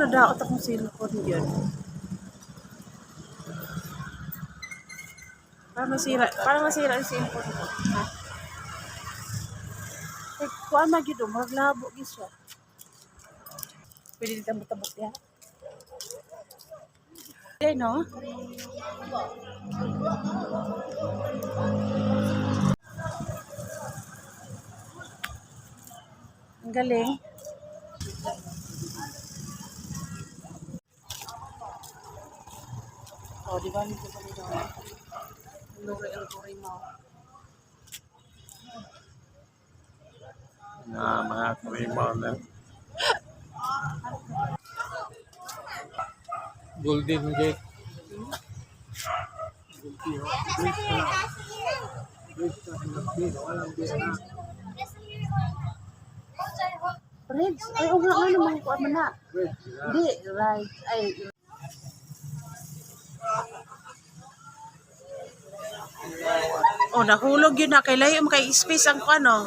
nadaot akong cellphone yun. Parang masira, parang masira yung cellphone ko. Ha? Eh, kuha na gito, maglabo gid siya. Pwede dito tabot ya. Eh, no? Ang galing. Oh, di ba nito? Luri ang luri mo. na mga kalimaw na golden gate Reds, ay, o nga, ano mga kuha man na. Hindi, right, ay, Oh, nahulog yun na. Kailayo mo kay space ang ano.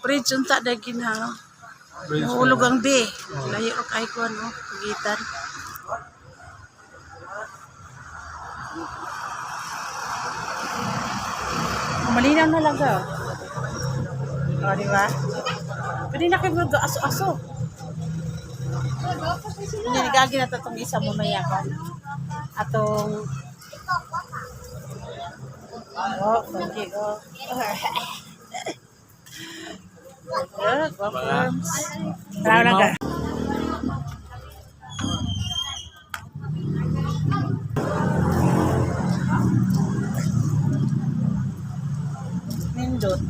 Bridge unta na gina. Nahulog ang B. Layo kay ko ano. Pagitan. Malinaw na lang ka. O, di ba? Pwede na kayo mag-aso-aso. Hindi, nagagi na itong isa mo mayakan. Atong Oh, thank you. Good, welcome. Tara na ka. Nindot.